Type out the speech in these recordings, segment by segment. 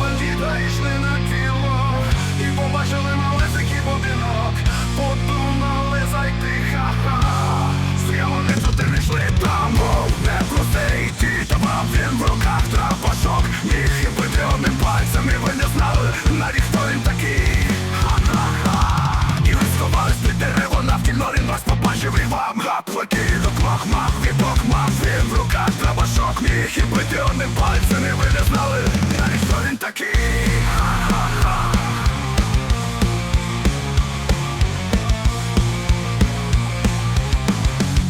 Бандіта йшли на тіло і побачили малесикий будинок. Подумали зайти, ха-ха. Не туди не йшли там, не простий ті, та мав він в руках трапашок. Міг і бити одним ви не знали, навіть хто він такий. І ви сховались під дерево навкільно він вас побачив і вам гаплики до мах віпок мав він в руках трабашок Міг і бити одним пальцем ви не знали навіть хто він такий. Ха-ха-ха.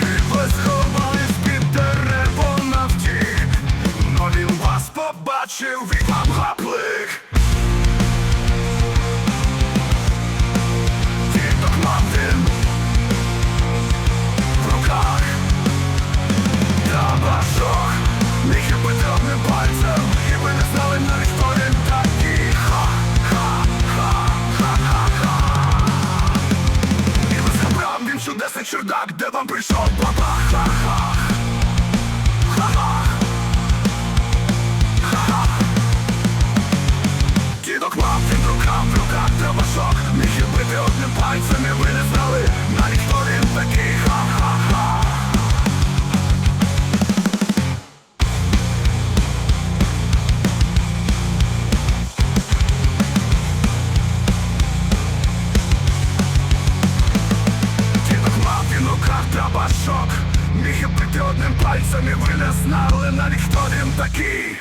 І ви сховались чердак, де вам прийшов баба Ха-ха. Ха-ха. Ха-ха Дідок мав він в руках, в руках Міг табашок Міг і бити одним пальцем І ви не знали навіть хто він такий